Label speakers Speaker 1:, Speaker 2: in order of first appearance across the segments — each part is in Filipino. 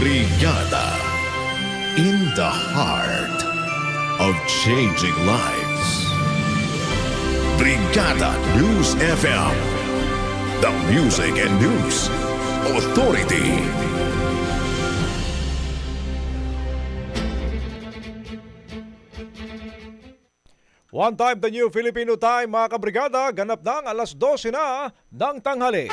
Speaker 1: Brigada in the heart of changing lives. Brigada News FM. The Music and News Authority.
Speaker 2: One time the new Filipino time mga kabrigada, ganap ng alas 12 na ng tanghali.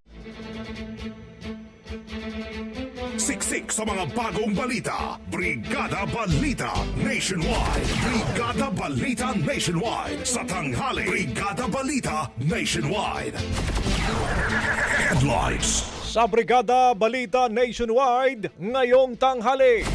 Speaker 3: Siksik sa mga bagong balita. Brigada Balita Nationwide. Brigada Balita Nationwide. Sa tanghali. Brigada Balita Nationwide. Headlines.
Speaker 2: Sa Brigada Balita Nationwide, ngayong tanghali.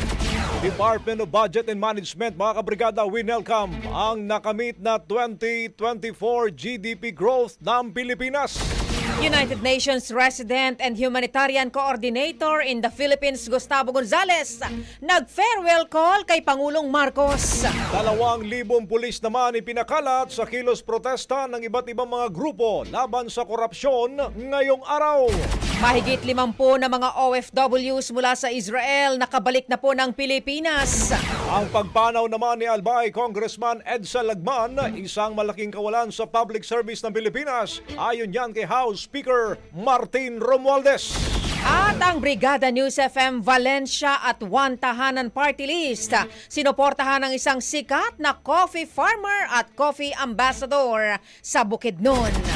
Speaker 2: Department of Budget and Management, mga kabrigada, winelcome ang nakamit na 2024 GDP growth ng Pilipinas.
Speaker 4: United Nations Resident and Humanitarian Coordinator in the Philippines, Gustavo Gonzales, nag-farewell call kay Pangulong Marcos.
Speaker 2: Dalawang libong pulis naman ipinakalat sa kilos protesta ng iba't ibang mga grupo laban sa korupsyon ngayong araw.
Speaker 4: Mahigit limampu na mga OFWs mula sa Israel nakabalik na po ng Pilipinas.
Speaker 2: Ang pagpanaw naman ni Albay Congressman Edsa Lagman, isang malaking kawalan sa public service ng Pilipinas, ayon yan kay House Speaker Martin Romualdez.
Speaker 4: At ang Brigada News FM Valencia at One Tahanan Party List, sinuportahan ng isang sikat na coffee farmer at coffee ambassador sa Bukidnon.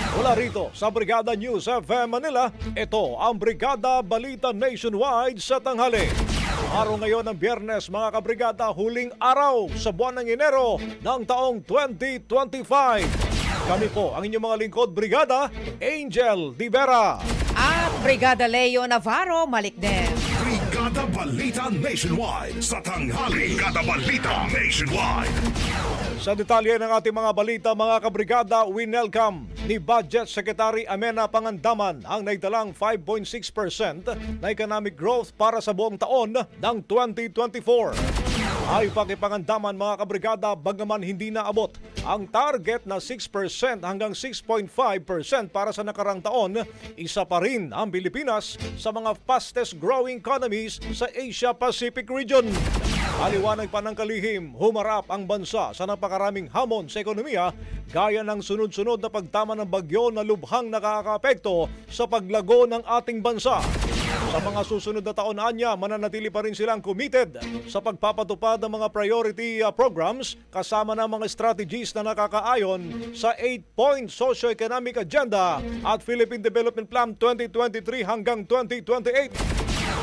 Speaker 2: Mula rito sa Brigada News FM Manila, ito ang Brigada Balita Nationwide sa tanghali. Araw ngayon ng biyernes mga kabrigada, huling araw sa buwan ng Enero ng taong 2025. Kami po ang inyong mga lingkod brigada, Angel Divera.
Speaker 4: At Brigada Leo Navarro Malikden.
Speaker 3: Brigada Nationwide sa tanghali. Brigada Nationwide.
Speaker 2: Sa detalye ng ating mga balita, mga kabrigada, winelcome ni Budget Secretary Amena Pangandaman ang naitalang 5.6% na economic growth para sa buong taon ng 2024. Ay pakipangandaman mga kabrigada, bagaman hindi naabot ang target na 6% hanggang 6.5% para sa nakarang taon, isa pa rin ang Pilipinas sa mga fastest growing economies sa Asia Pacific region. Aliwanag pa ng kalihim, humarap ang bansa sa napakaraming hamon sa ekonomiya gaya ng sunod-sunod na pagtama ng bagyo na lubhang nakakaapekto sa paglago ng ating bansa. Sa mga susunod na taon anya, mananatili pa rin silang committed sa pagpapatupad ng mga priority uh, programs kasama ng mga strategies na nakakaayon sa 8-point socio-economic agenda at Philippine Development Plan 2023 hanggang 2028.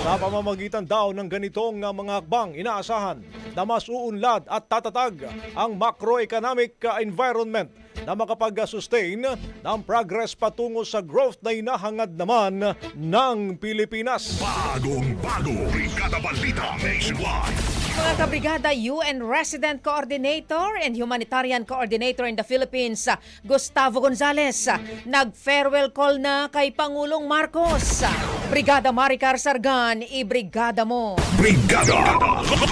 Speaker 2: Sa pamamagitan daw ng ganitong uh, mga hakbang, inaasahan na mas uunlad at tatatag ang macroeconomic environment na makapag-sustain ng progress patungo sa growth na inahangad naman ng Pilipinas.
Speaker 3: Bagong bago, Brigada Balita Nationwide.
Speaker 4: Mga kabrigada, UN Resident Coordinator and Humanitarian Coordinator in the Philippines, Gustavo Gonzales, nag-farewell call na kay Pangulong Marcos. Brigada Maricar Sargan, i-brigada mo.
Speaker 3: Brigada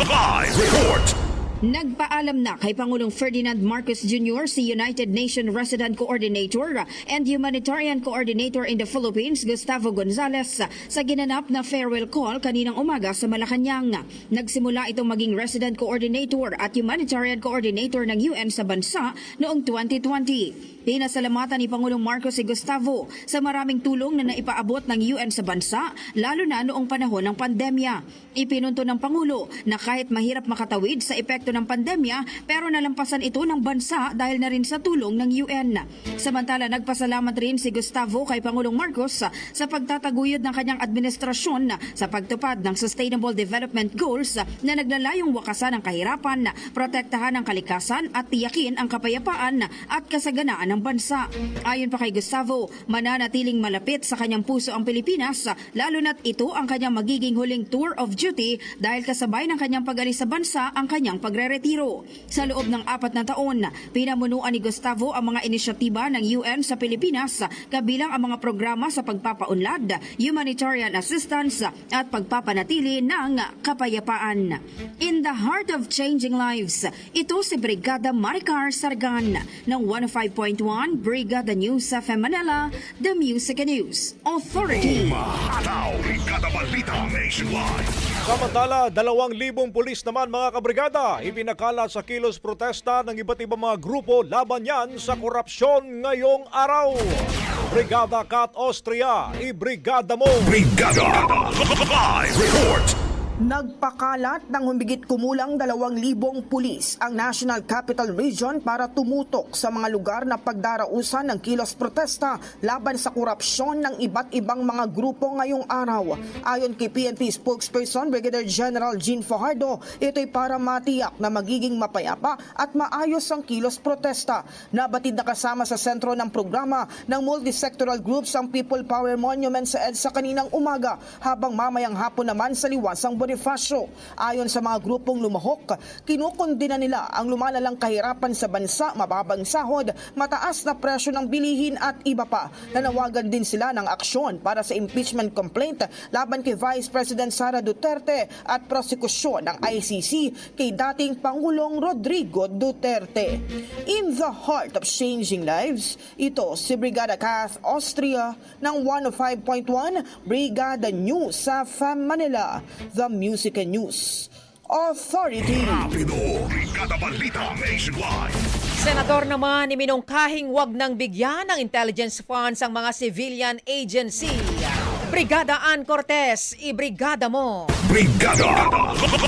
Speaker 3: Live Report.
Speaker 5: Nagpaalam na kay Pangulong Ferdinand Marcos Jr. si United Nations Resident Coordinator and Humanitarian Coordinator in the Philippines, Gustavo Gonzales, sa ginanap na farewell call kaninang umaga sa Malacanang. Nagsimula itong maging Resident Coordinator at Humanitarian Coordinator ng UN sa bansa noong 2020. Pinasalamatan ni Pangulong Marcos si Gustavo sa maraming tulong na naipaabot ng UN sa bansa, lalo na noong panahon ng pandemya. Ipinunto ng Pangulo na kahit mahirap makatawid sa epekto ng pandemya, pero nalampasan ito ng bansa dahil na rin sa tulong ng UN. Samantala, nagpasalamat rin si Gustavo kay Pangulong Marcos sa pagtataguyod ng kanyang administrasyon sa pagtupad ng Sustainable Development Goals na naglalayong wakasan ang kahirapan, protektahan ang kalikasan at tiyakin ang kapayapaan at kasaganaan ng bansa. Ayon pa kay Gustavo, mananatiling malapit sa kanyang puso ang Pilipinas, lalo na't ito ang kanyang magiging huling tour of duty dahil kasabay ng kanyang pag-alis sa bansa ang kanyang pagre-retiro. Sa loob ng apat na taon, pinamunuan ni Gustavo ang mga inisyatiba ng UN sa Pilipinas, kabilang ang mga programa sa pagpapaunlad, humanitarian assistance at pagpapanatili ng kapayapaan. In the heart of changing lives, ito si Brigada Maricar Sargan ng 105.1 Brigada News sa Manila, The Music and News Authority.
Speaker 3: Mahataw, Brigada Balita Nationwide.
Speaker 2: Samantala, dalawang libong pulis naman mga kabrigada ipinakala sa kilos protesta ng iba't ibang mga grupo laban yan sa korupsyon ngayong araw. Brigada Kat Austria, i-brigada mo!
Speaker 3: Brigada Live Report.
Speaker 6: Nagpakalat ng humigit kumulang 2,000 pulis ang National Capital Region para tumutok sa mga lugar na pagdarausan ng kilos protesta laban sa korupsyon ng iba't ibang mga grupo ngayong araw. Ayon kay PNP spokesperson Brigadier General Jean Fajardo, ito'y para matiyak na magiging mapayapa at maayos ang kilos protesta. Nabatid na kasama sa sentro ng programa ng multisectoral groups ang People Power Monument sa EDSA kaninang umaga habang mamayang hapon naman sa liwasang Bonifacio. Ayon sa mga grupong lumahok, kinukundina nila ang lumalalang kahirapan sa bansa, mababang sahod, mataas na presyo ng bilihin at iba pa. Nanawagan din sila ng aksyon para sa impeachment complaint laban kay Vice President Sara Duterte at prosekusyon ng ICC kay dating Pangulong Rodrigo Duterte. In the heart of changing lives, ito si Brigada Kath Austria ng 105.1 Brigada News sa FAM Manila, The Music and News Authority.
Speaker 3: Rapido, Brigada Balita Nationwide.
Speaker 4: Senador naman iminungkahing wag nang bigyan ng intelligence funds ang mga civilian agency. Brigada Ann Cortez, i-brigada mo.
Speaker 3: Brigada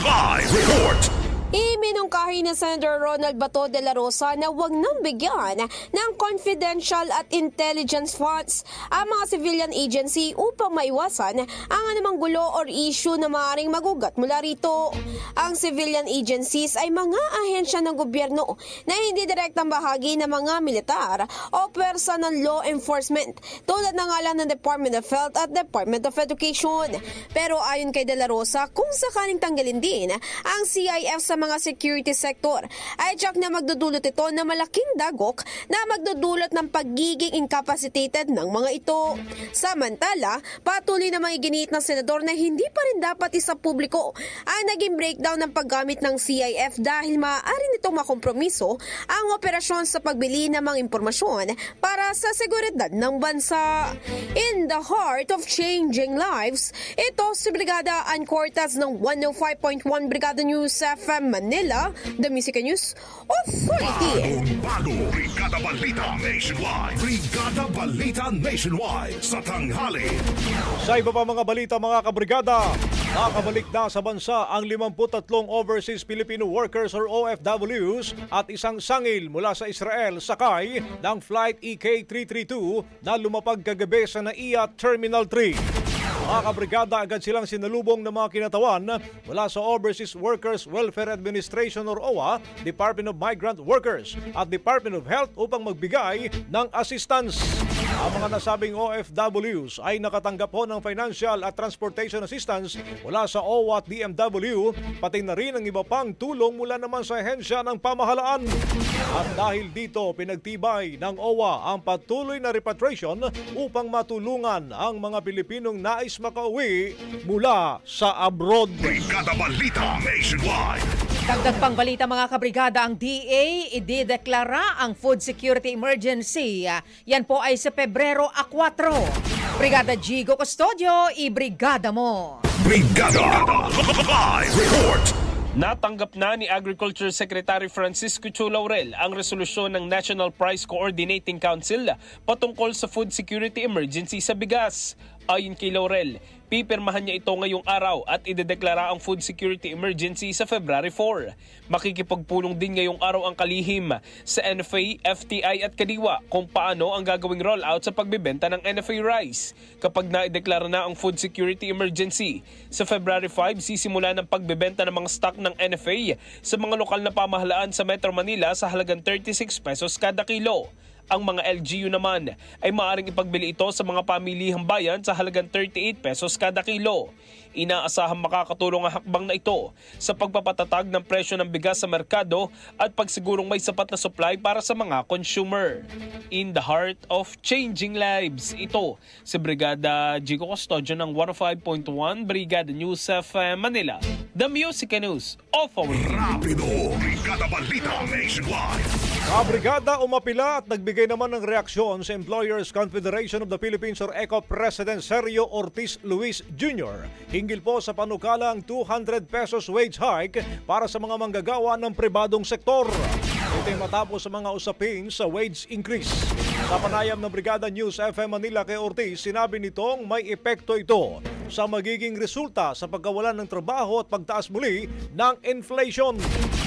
Speaker 3: Live Report.
Speaker 7: Iminungkahi ni Senator Ronald Bato de la Rosa na huwag nang bigyan ng confidential at intelligence funds ang mga civilian agency upang maiwasan ang anumang gulo or issue na maaaring magugat mula rito. Ang civilian agencies ay mga ahensya ng gobyerno na hindi direktang bahagi ng mga militar o pwersa ng law enforcement tulad na nga lang ng Department of Health at Department of Education. Pero ayon kay De La Rosa, kung sakaling tanggalin din ang CIF sa mga security sector. Ay tiyak na magdudulot ito na malaking dagok na magdudulot ng pagiging incapacitated ng mga ito. Samantala, patuloy namang iginiit ng senador na hindi pa rin dapat isa publiko ang naging breakdown ng paggamit ng CIF dahil maaari nitong makompromiso ang operasyon sa pagbili ng mga impormasyon para sa seguridad ng bansa. In the heart of changing lives, ito si Brigada Ann Cortez ng 105.1 Brigada News FM Manila, The Music News Authority.
Speaker 3: Bago, Brigada Balita Nationwide. Brigada Balita Nationwide sa tanghali.
Speaker 2: Sa iba pa mga balita mga kabrigada, nakabalik na sa bansa ang 53 Overseas Filipino Workers or OFWs at isang sangil mula sa Israel sakay ng Flight E EK-332 na lumapag kagabi sa NAIA Terminal 3. Mga kabrigada agad silang sinalubong ng mga kinatawan mula sa Overseas Workers Welfare Administration or OWA, Department of Migrant Workers at Department of Health upang magbigay ng assistance. Ang mga nasabing OFWs ay nakatanggap po ng financial at transportation assistance mula sa OWA at DMW, pati na rin ang iba pang tulong mula naman sa ahensya ng pamahalaan. At dahil dito, pinagtibay ng OWA ang patuloy na repatriation upang matulungan ang mga Pilipinong nais makauwi mula sa abroad.
Speaker 3: Brigada Balita Nationwide.
Speaker 4: Dagdag pang balita mga kabrigada, ang DA idideklara ang food security emergency. Yan po ay sa Pebrero a 4. Brigada Gigo Custodio, ibrigada mo.
Speaker 3: Brigada Live Report.
Speaker 8: Natanggap na ni Agriculture Secretary Francisco Chu Laurel ang resolusyon ng National Price Coordinating Council patungkol sa food security emergency sa bigas. Ayon kay Laurel, pipirmahan niya ito ngayong araw at idedeklara ang food security emergency sa February 4. Makikipagpulong din ngayong araw ang kalihim sa NFA, FTI at Kadiwa kung paano ang gagawing rollout sa pagbebenta ng NFA rice. Kapag naideklara na ang food security emergency, sa February 5 sisimula ng pagbebenta ng mga stock ng NFA sa mga lokal na pamahalaan sa Metro Manila sa halagang 36 pesos kada kilo. Ang mga LGU naman ay maaaring ipagbili ito sa mga pamilihang bayan sa halagang 38 pesos kada kilo. Inaasahang makakatulong ang hakbang na ito sa pagpapatatag ng presyo ng bigas sa merkado at pagsigurong may sapat na supply para sa mga consumer. In the heart of changing lives, ito si Brigada Jigo Custodio ng 105.1 Brigada News of Manila. The Music News of our
Speaker 3: Rapido. Brigada Balita Nationwide.
Speaker 2: Kabrigada umapila at nagbigay naman ng reaksyon sa Employers Confederation of the Philippines or ECO President Sergio Ortiz Luis Jr. Hinggil po sa panukalang 200 pesos wage hike para sa mga manggagawa ng pribadong sektor. Ito ay matapos sa mga usapin sa wage increase. Sa panayam ng Brigada News FM Manila kay Ortiz, sinabi nitong may epekto ito sa magiging resulta sa pagkawalan ng trabaho at pagtaas muli ng inflation.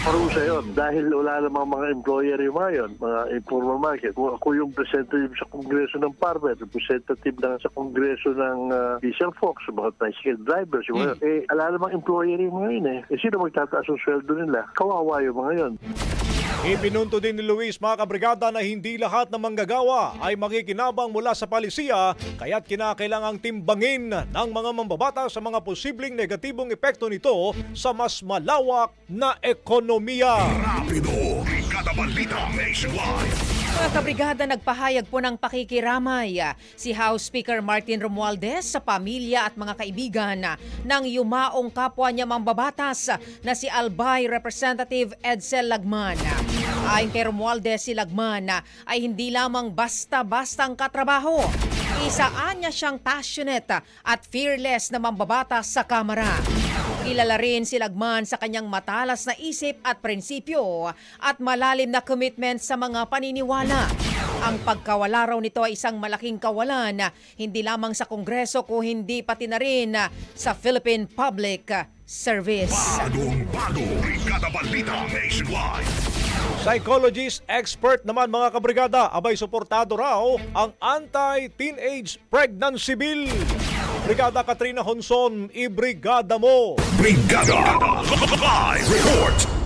Speaker 9: Parusa yun dahil wala namang mga employer yung mga yun, mga informal market. Kung ako yung representative sa Kongreso ng Farmer, representative lang sa Kongreso ng uh, diesel folks, mga tricycle drivers, yung mga, eh, wala namang employer yung mga yun eh. Eh, sino magtataas ang sweldo nila? Kawawa yung mga yun.
Speaker 2: Ipinunto din ni Luis mga kabrigada na hindi lahat ng manggagawa ay makikinabang mula sa palisiya kaya't kinakailangang timbangin ng mga mambabata sa mga posibleng negatibong epekto nito sa mas malawak na ekonomiya.
Speaker 3: Rapido. Brigada Balita Nationwide.
Speaker 4: Mga kabrigada, nagpahayag po ng pakikiramay si House Speaker Martin Romualdez sa pamilya at mga kaibigan ng yumaong kapwa niya mambabatas na si Albay Representative Edsel Lagman. Ayon kay Romualdez, si Lagman ay hindi lamang basta-bastang katrabaho. Isaan niya siyang passionate at fearless na mambabatas sa Kamara. Kilala rin si Lagman sa kanyang matalas na isip at prinsipyo at malalim na commitment sa mga paniniwala. Ang pagkawala raw nito ay isang malaking kawalan, hindi lamang sa Kongreso kung hindi pati na rin sa Philippine Public Service.
Speaker 3: Bagong bago. Brigada Balita Nationwide.
Speaker 2: Psychologist expert naman mga kabrigada, abay suportado raw ang anti-teenage pregnancy bill. Brigada Katrina Honson, ibrigada mo!
Speaker 3: Brigada Live Report.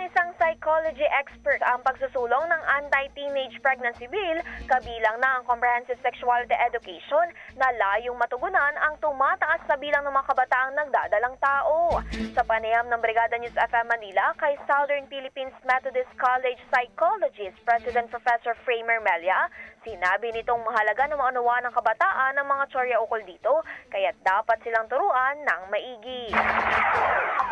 Speaker 10: Ng isang psychology expert ang pagsusulong ng anti-teenage pregnancy bill kabilang na ang comprehensive sexuality education na layong matugunan ang tumataas na bilang ng mga kabataang nagdadalang tao. Sa panayam ng Brigada News FM Manila kay Southern Philippines Methodist College Psychologist President Professor Framer Melia, sinabi nitong mahalaga na maunawaan ng kabataan ng mga tsorya ukol dito kaya't dapat silang turuan ng maigi.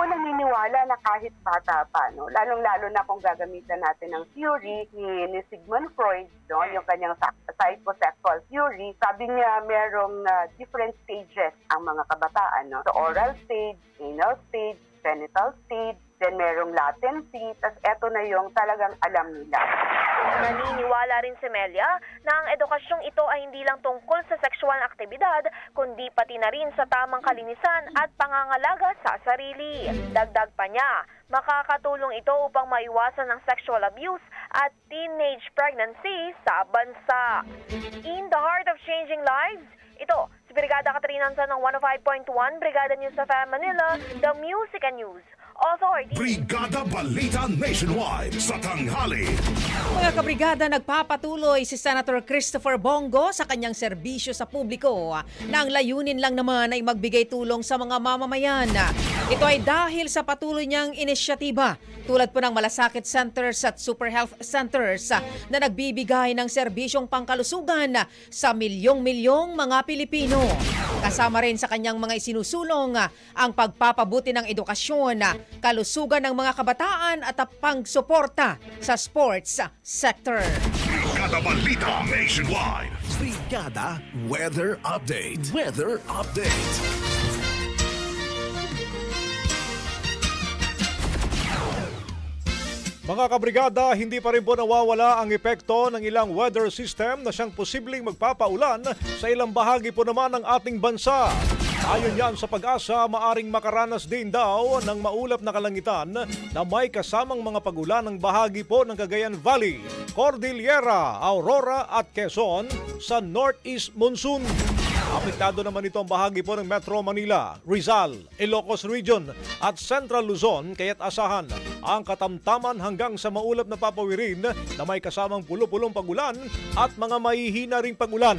Speaker 11: Naniniwala na kahit bata pa, no, lalong-lalo na kung gagamitan natin ng theory ni, ni Sigmund Freud, no, yung kanyang psychosexual theory, sabi niya merong ah, different stages ang mga kabataan. No? So, oral stage, anal stage, genital stage, then merong latency, tas eto na yung talagang alam nila.
Speaker 10: Naniniwala rin si Melia na ang edukasyong ito ay hindi lang tungkol sa sexual na aktibidad, kundi pati na rin sa tamang kalinisan at pangangalaga sa sarili. Dagdag pa niya, makakatulong ito upang maiwasan ng sexual abuse at teenage pregnancy sa bansa. In the heart of changing lives, ito, si Brigada Katrina Anson ng 105.1 Brigada News of Manila, The Music and News Authority.
Speaker 3: Brigada Balita Nationwide sa tanghali.
Speaker 4: Mga kabrigada, nagpapatuloy si Senator Christopher Bongo sa kanyang serbisyo sa publiko na ang layunin lang naman ay magbigay tulong sa mga mamamayan. Ito ay dahil sa patuloy niyang inisyatiba tulad po ng malasakit centers at super health centers na nagbibigay ng serbisyong pangkalusugan sa milyong-milyong mga Pilipino. Kasama rin sa kanyang mga isinusulong ang pagpapabuti ng edukasyon, kalusugan ng mga kabataan at ang pangsuporta sa sports sector.
Speaker 3: Brigada Balita Nationwide.
Speaker 1: Brigada Weather Update. Weather Update.
Speaker 2: Mga kabrigada, hindi pa rin po nawawala ang epekto ng ilang weather system na siyang posibleng magpapaulan sa ilang bahagi po naman ng ating bansa. Ayon yan sa pag-asa, maaring makaranas din daw ng maulap na kalangitan na may kasamang mga pagulan ng bahagi po ng Cagayan Valley, Cordillera, Aurora at Quezon sa Northeast Monsoon. Apektado naman ito ang bahagi po ng Metro Manila, Rizal, Ilocos Region at Central Luzon kaya't asahan ang katamtaman hanggang sa maulap na papawirin na may kasamang pulo-pulong pagulan at mga mahihina ring pagulan.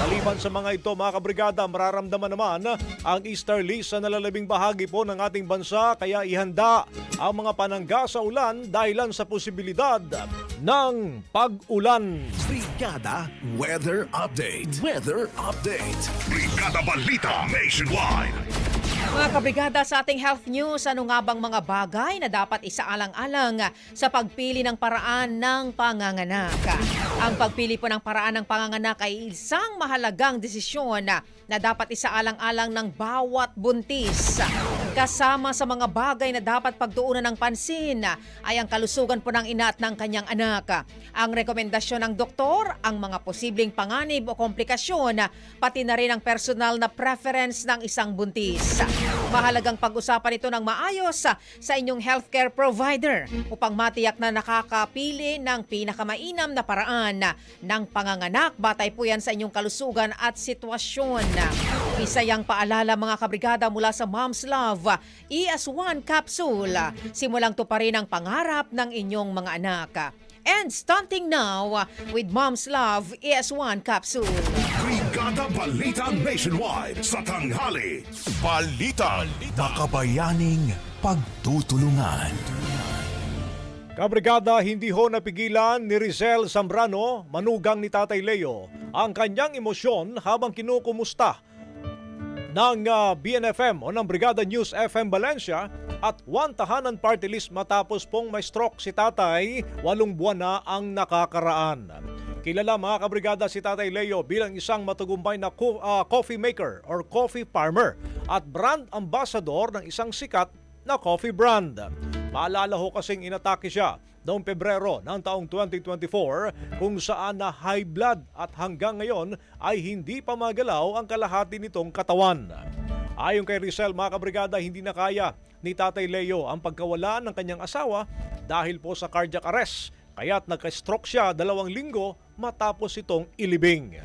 Speaker 2: Maliban sa mga ito, mga kabrigada, mararamdaman naman ang easterly sa nalalabing bahagi po ng ating bansa kaya ihanda ang mga panangga sa ulan dahilan sa posibilidad ng pag-ulan.
Speaker 1: Brigada Weather Update. Weather Update.
Speaker 3: Brigada Balita Nationwide.
Speaker 4: Mga kabrigada sa ating health news, ano nga bang mga bagay na dapat isaalang-alang sa pagpili ng paraan ng panganganak? Ang pagpili po ng paraan ng panganganak ay isang mahalagang desisyon na dapat isaalang-alang ng bawat buntis. Kasama sa mga bagay na dapat pagtuunan ng pansin ay ang kalusugan po ng ina at ng kanyang anak. Ang rekomendasyon ng doktor, ang mga posibleng panganib o komplikasyon, pati na rin ang personal na preference ng isang buntis. Mahalagang pag-usapan ito ng maayos sa, inyong healthcare provider upang matiyak na nakakapili ng pinakamainam na paraan ng panganganak. Batay po yan sa inyong kalusugan at sitwasyon. Isa yang paalala mga kabrigada mula sa Mom's Love, ES1 capsule. Simulang to pa rin ang pangarap ng inyong mga anak. And stunting now with Mom's Love ES1 capsule.
Speaker 3: Brigada Balita Nationwide sa tanghali.
Speaker 1: Balita. Makabayaning pagtutulungan.
Speaker 2: Kabrigada, hindi ho napigilan ni Rizel Zambrano, manugang ni Tatay Leo, ang kanyang emosyon habang kinukumusta ng ah, BNFM o ng Brigada News FM Valencia at one tahanan party list matapos pong may stroke si tatay, walong buwan na ang nakakaraan. Kilala mga kabrigada si Tatay Leo bilang isang matagumpay na co- ah, coffee maker or coffee farmer at brand ambassador ng isang sikat na coffee brand. Maalala ho kasing inatake siya noong Pebrero ng taong 2024 kung saan na high blood at hanggang ngayon ay hindi pa magalaw ang kalahati nitong katawan. Ayon kay Rizal, mga kabrigada, hindi na kaya ni Tatay Leo ang pagkawala ng kanyang asawa dahil po sa cardiac arrest. Kaya't nagka-stroke siya dalawang linggo matapos itong ilibing.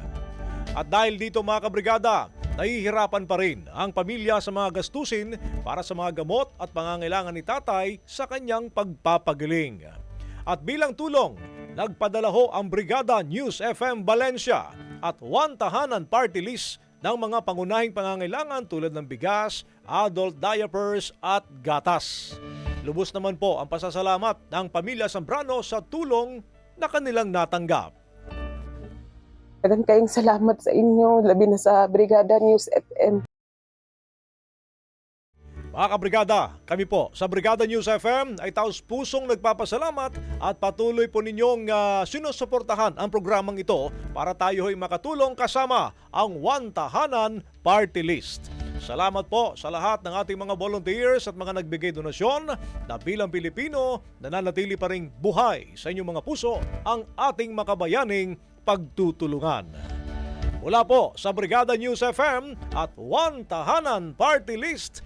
Speaker 2: At dahil dito mga kabrigada, nahihirapan pa rin ang pamilya sa mga gastusin para sa mga gamot at pangangailangan ni tatay sa kanyang pagpapagaling. At bilang tulong, nagpadala ho ang Brigada News FM Valencia at one tahanan party list ng mga pangunahing pangangailangan tulad ng bigas, adult diapers at gatas. Lubos naman po ang pasasalamat ng pamilya Zambrano sa tulong na kanilang natanggap.
Speaker 12: Dagan kayong salamat sa inyo, labi na sa Brigada News FM.
Speaker 2: Mga kabrigada, kami po sa Brigada News FM ay taos pusong nagpapasalamat at patuloy po ninyong ah, sinusuportahan ang programang ito para tayo ay makatulong kasama ang One Tahanan Party List. Salamat po sa lahat ng ating mga volunteers at mga nagbigay donasyon na bilang Pilipino nananatili pa ring buhay sa inyong mga puso ang ating makabayaning pagtutulungan. Mula po sa Brigada News FM at One Tahanan Party List,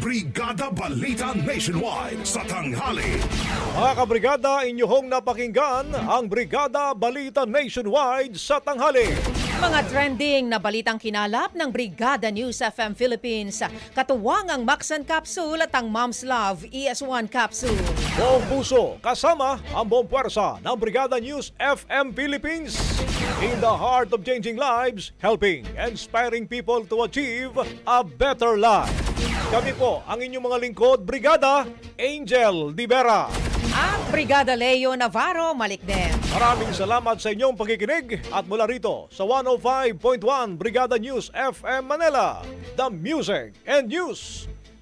Speaker 3: Brigada Balita Nationwide. Sa tanghali.
Speaker 2: Mga kabrigada, inyong napakinggan ang Brigada Balita Nationwide sa tanghali.
Speaker 4: Mga trending na balitang kinalap ng Brigada News FM Philippines. Katuwang ang Maxan Capsule at ang Mom's Love ES1 Capsule.
Speaker 2: Buong puso kasama ang buong puwersa ng Brigada News FM Philippines. In the heart of changing lives, helping, inspiring people to achieve a better life. Kami po ang inyong mga lingkod, Brigada Angel Divera.
Speaker 4: At Brigada Leo Navarro Malikden.
Speaker 2: Maraming salamat sa inyong pakikinig at mula rito sa 105.1 Brigada News FM Manila, the Music and News